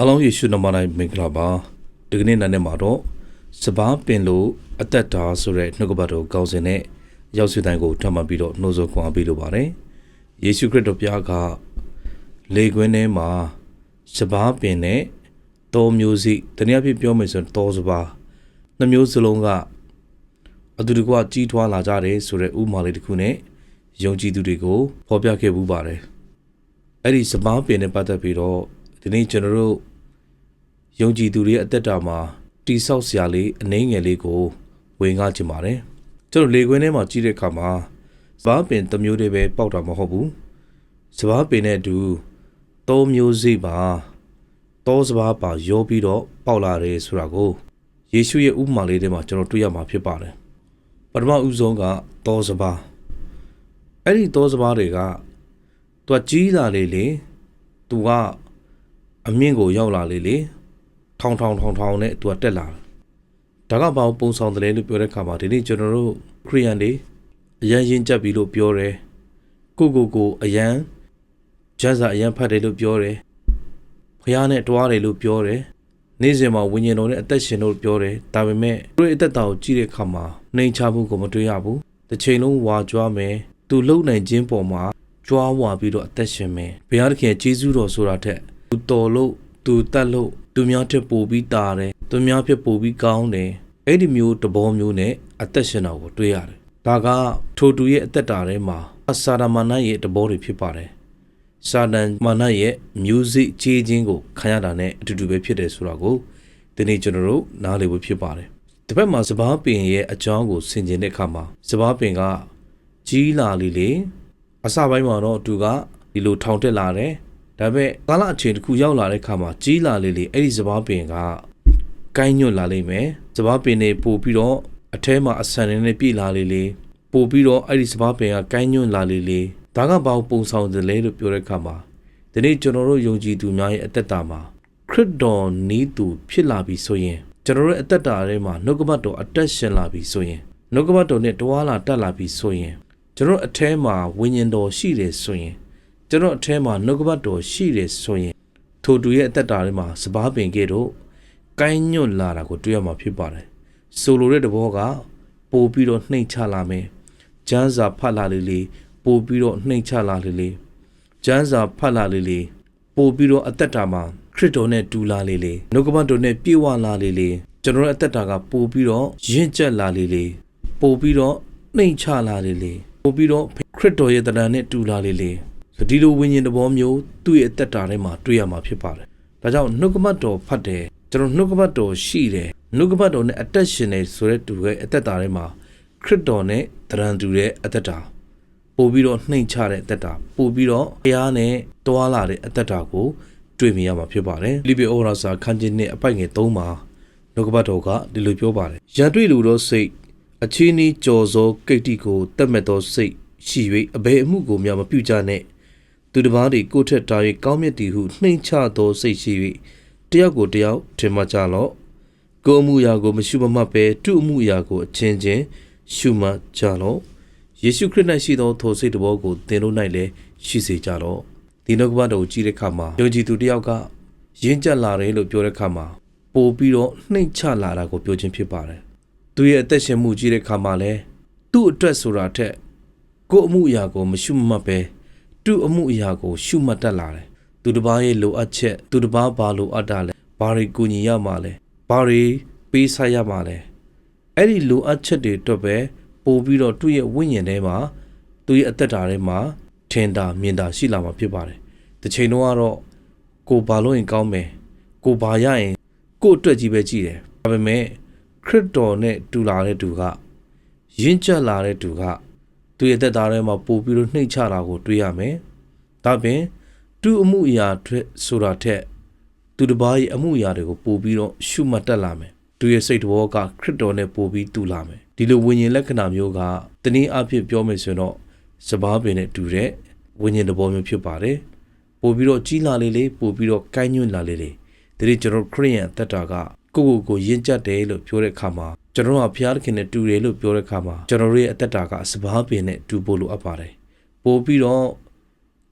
အားလုံးယေရှုနာမ၌မင်္ဂလာပါဒီကနေ့နေ့မှာတော့စပားပင်လို့အသက်တာဆိုတဲ့နှုတ်ကပတ်တော်ကောင်းစဉ်နဲ့ရောက်စီတိုင်းကိုထပ်မံပြီးတော့နှိုးဆော်ခွန်အားပေးလိုပါတယ်ယေရှုခရစ်တော်ဘုရားကလေကွင်းထဲမှာစပားပင်နဲ့တောမျိုးစိတနည်းအားဖြင့်ပြောမယ်ဆိုရင်တောစပားနှစ်မျိုးစလုံးကအတူတကွကြီးထွားလာကြတယ်ဆိုတဲ့ဥပမာလေးတစ်ခုနဲ့ယုံကြည်သူတွေကိုဖော်ပြခဲ့ပူပါတယ်အဲ့ဒီစပားပင်နဲ့ပတ်သက်ပြီးတော့ဒီနေ့ကျွန်တော်တို့ ယုံကြည်သူတွေရဲ့အသက်တာမှာတိဆောက်စရာလေးအနှိမ့်ငယ်လေးကိုဝင်ကားချင်ပါတယ်ကျွန်တော်လေခွင်းထဲမှာကြည့်တဲ့အခါမှာစပားပင်တစ်မျိုးတည်းပဲပေါက်တာမဟုတ်ဘူးစပားပင်နဲ့အတူသုံးမျိုးစိပါတောစပားပါရောပြီးတော့ပေါက်လာတယ်ဆိုတာကိုယေရှုရဲ့ဥပမာလေးထဲမှာကျွန်တော်တွေ့ရမှာဖြစ်ပါတယ်ပထမဦးဆုံးကတောစပားအဲ့ဒီတောစပားတွေကသူကကြီးလာလေလေသူကအမြင့်ကိုရောက်လာလေလေ ထောင်ထောင်ထောင်ထောင်နဲ့သူကတက်လာတာဒါကဘာလို့ပုံဆောင်တယ်လဲလို့ပြောတဲ့အခါမှာဒီနေ့ကျွန်တော်တို့ခရိယန်တွေအရန်ရင်ကြက်ပြီလို့ပြောတယ်ကိုကိုကိုအရန်ဂျက်စာအရန်ဖတ်တယ်လို့ပြောတယ်ဖះနဲ့တွားတယ်လို့ပြောတယ်နေ့စဉ်မှာဝิญဉ်တော်နဲ့အသက်ရှင်လို့ပြောတယ်ဒါပေမဲ့သူ့ရဲ့အသက်တာကိုကြည့်တဲ့အခါမှာနှိမ်ချမှုကိုမတွေ့ရဘူးတစ်ချိန်လုံးဝါကြွားမယ်သူလုံနိုင်ခြင်းပေါ်မှာကြွားဝါပြီးတော့အသက်ရှင်မယ်ဘုရားသခင်ရဲ့ကျေးဇူးတော်ဆိုတာထက်သူတော်လို့သူတက်လို့ သူများထက်ပိုပြီးတာတယ်သူများဖြစ်ပိုပြီးကောင်းတယ်အဲ့ဒီမျိုးတဘောမျိုးနဲ့အသက်ရှင်တာကိုတွေ့ရတယ်ဒါကထိုတူရဲ့အသက်တာထဲမှာအစာရမဏေရဲ့တဘောတွေဖြစ်ပါတယ်စာတန်မာနရဲ့ music ချေးခြင်းကိုခံရတာနဲ့အတူတူပဲဖြစ်တယ်ဆိုတာကိုဒီနေ့ကျွန်တော်တို့နားလည်ဖို့ဖြစ်ပါတယ်ဒီဘက်မှာစပားပင်ရဲ့အကြောင်းကိုဆင်ခြင်တဲ့အခါမှာစပားပင်ကကြီးလာလေလေအစပိုင်းမှာတော့သူကဒီလိုထောင်တက်လာတယ် ဒါပေမဲ့ကာလအချိန်တစ်ခုရောက်လာတဲ့အခါမှာကြီးလာလေလေအဲ့ဒီစပားပင်ကကိုင်းညွတ်လာလိမ့်မယ်စပားပင်တွေပို့ပြီးတော့အထဲမှာအဆန်တွေနဲ့ပြည့်လာလေလေပို့ပြီးတော့အဲ့ဒီစပားပင်ကကိုင်းညွတ်လာလေလေဒါကဘာပုံဆောင်တယ်လဲလို့ပြောတဲ့အခါမှာဒီနေ့ကျွန်တော်တို့ယုံကြည်သူများရဲ့အသက်တာမှာခရစ်တော်နီးသူဖြစ်လာပြီဆိုရင်ကျွန်တော်တို့ရဲ့အသက်တာထဲမှာနှုတ်ကပတ်တော်အသက်ရှင်လာပြီဆိုရင်နှုတ်ကပတ်တော်နဲ့တွာလာတက်လာပြီဆိုရင်ကျွန်တော်အထဲမှာဝိညာဉ်တော်ရှိတယ်ဆိုရင် ကျွန်တော်အထဲမှာနှုတ်ကပတ်တော်ရှိတယ်ဆိုရင်ထိုသူရဲ့အသက်တာထဲမှာစပားပင်ကဲ့သို့ကိုင်းညွတ်လာတာကိုတွေ့ရမှာဖြစ်ပါတယ်ဆိုလိုတဲ့တဘောကပို့ပြီးတော့နှိမ်ချလာမယ်ကျမ်းစာဖတ်လာလေလေပို့ပြီးတော့နှိမ်ချလာလေလေကျမ်းစာဖတ်လာလေလေပို့ပြီးတော့အသက်တာမှာခရစ်တော်နဲ့တူလာလေလေနှုတ်ကပတ်တော်နဲ့ပြည့်ဝလာလေလေကျွန်တော်ရဲ့အသက်တာကပို့ပြီးတော့ရင့်ကျက်လာလေလေပို့ပြီးတော့နှိမ်ချလာလေလေပို့ပြီးတော့ခရစ်တော်ရဲ့တဏ္ဍာနဲ့တူလာလေလေဆို ဒီလိုဝိညာဉ်တဘောမျိုးသူ့ရဲ့အသက်တာထဲမှာတွေ့ရမှာဖြစ်ပါတယ်ဒါကြောင့်နှုတ်ကပတ်တော်ဖတ်တယ်ကျွန်တော်နှုတ်ကပတ်တော်ရှိတယ်နှုတ်ကပတ်တော်နဲ့အသက်ရှင်နေဆိုတဲ့သူရဲ့အသက်တာထဲမှာခရစ်တော်နဲ့တရံတူတဲ့အသက်တာပို့ပြီးတော့နှိမ်ချတဲ့အသက်တာပို့ပြီးတော့တရားနဲ့တွာလာတဲ့အသက်တာကိုတွေ့မြင်ရမှာဖြစ်ပါတယ်လိပိဩရာစာခန်းကျင်းနဲ့အပိုက်ငယ်၃မှာနှုတ်ကပတ်တော်ကဒီလိုပြောပါတယ်ရန်တွေ့လူသောစိတ်အချင်းဤကြော်စောကိတ္တိကိုတတ်မဲ့သောစိတ်ရှိ၍အဘယ်အမှုကိုများမပြုကြနဲ့ သူတစ်ပါးတွေကိုထက်တာ၍ကောင်းမြတ်သည်ဟုနှိမ်ချသောစိတ်ရှိ၍တယောက်ကိုတယောက်ထင်မှကြလော့ကိုယ်အမှုရာကိုမရှုမမှတ်ပဲသူ့အမှုရာကိုအချင်းချင်းရှုမှတ်ကြလော့ယေရှုခရစ်၌ရှိသောထိုစိတ်တော်ကိုသင်တို့၌လည်းရှိစေကြလော့ဒီနှုတ်ကပတ်တော်ကိုကြည့်တဲ့အခါမှာယုံကြည်သူတယောက်ကရင့်ကျက်လာတယ်လို့ပြောတဲ့အခါမှာပို့ပြီးတော့နှိမ်ချလာတာကိုပြောခြင်းဖြစ်ပါတယ်သူရဲ့အသက်ရှင်မှုကြည့်တဲ့အခါမှာလည်းသူ့အတွက်ဆိုတာထက်ကိုယ်အမှုအရာကိုမရှုမမှတ်ပဲ သူ့အမှုအရာကို ရှုမှတ်တတ်လာတယ်သူတစ်ပါးရဲ့လိုအပ်ချက်သူတစ်ပါးဘာလိုအပ်တာလဲဘာတွေကူညီရမှာလဲဘာတွေပေးဆက်ရမှာလဲအဲ့ဒီလိုအပ်ချက်တွေအတွက်ပဲပို့ပြီးတော့သူ့ရဲ့ဝိညာဉ်ထဲမှာသူ့ရဲ့အသက်တာထဲမှာထင်တာမြင်တာရှိလာမှာဖြစ်ပါတယ်တစ်ချိန်တော့ကတော့ကိုဘာလို့ရင်ကောင်းမယ်ကိုဘာရရင်ကို့အတွက်ကြီးပဲကြည့်တယ်ဒါပေမဲ့ခရစ်တော်နဲ့တူလာတဲ့သူကရင့်ကျက်လာတဲ့သူကသူ့ရဲ့သက်တာထဲမှာပို့ပြီးတော့နှိမ့်ချတာကိုတွေ့ရမယ်။ ဒါပြင်သူ့အမှုအရာတွေဆိုတာထက်သူတစ်ပါးရဲ့အမှုအရာတွေကိုပို့ပြီးတော့ရှုမှတ်တတ်လာမယ်။သူရဲ့စိတ်တော်ကခရစ်တော်နဲ့ပို့ပြီးတူလာမယ်။ဒီလိုဝိညာဉ်လက္ခဏာမျိုးကတနည်းအားဖြင့်ပြောမယ်ဆိုရင်တော့စပားပင်နဲ့တူတဲ့ဝိညာဉ်တဘောမျိုးဖြစ်ပါတယ်။ပို့ပြီးတော့ကြီးလာလေလေပို့ပြီးတော့ကိုင်းညွန့်လာလေလေဒီနေ့ကျွန်တော်ခရိယန်အသက်တာကကိုကိုကိုယဉ်ကျက်တယ်လို့ပြောတဲ့အခါမှာကျွန်တော်ကဘုရားသခင်နဲ့တူတယ်လို့ပြောတဲ့အခါမှာကျွန်တော်ရဲ့အသက်တာကစပားပင်နဲ့တူဖို့လိုအပ်ပါတယ်ပို့ပြီးတော့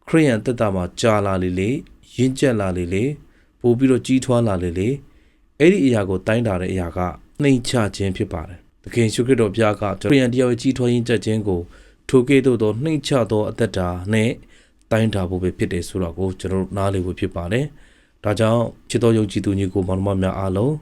ခရိယန်အသက်တာမှာကြာလာလေလေယဉ်ကျက်လာလေလေပို့ပြီးတော့ကြီးထွားလာလေလေအဲ့ဒီအရာကိုတိုင်းတာတဲ့အရာကနှိမ်ချခြင်းဖြစ်ပါတယ်။သခင်ရှုခရစ်တော်ဘုရားကကျွန်တော်ရန်တရားရဲ့ကြီးထွားရင်းချက်ခြင်းကိုထိုကဲ့သို့သောနှိမ်ချသောအသက်တာနဲ့တိုင်းတာဖို့ပဲဖြစ်တယ်ဆိုတော့ကိုကျွန်တော်တို့နားလည်ဖို့ဖြစ်ပါတယ်။ဒါကြောင့်ချစ်တော်ယုံကြည်သူညီကိုမောင်နှမများအားလုံး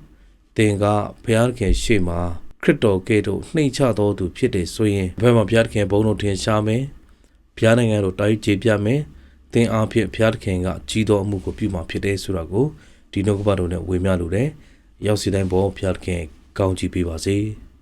သင်ကဘုရားသခင်ရှေ့မှာခရစ်တော်ကဲ့သို့နှိမ်ချတော်သူဖြစ်တယ်ဆိုရင်ဘယ်မှာဘုရားသခင်ဘုန်းတော်ထင်ရှားမယ်။ဘုရားနိုင်ငံတော်တိုင်းကျေပြမယ်။ သင်အားဖြင့်ဘုရားသခင်ကကြီးတော်အမှုကိုပြုမှာဖြစ်တယ်ဆိုတော့ကိုဒီနှုတ်ကပတ်တော်နဲ့ဝေမျှလိုတယ်။ရောက်စီတိုင်းပေါ်ဘုရားသခင်ကောင်းချီးပေးပါစေ။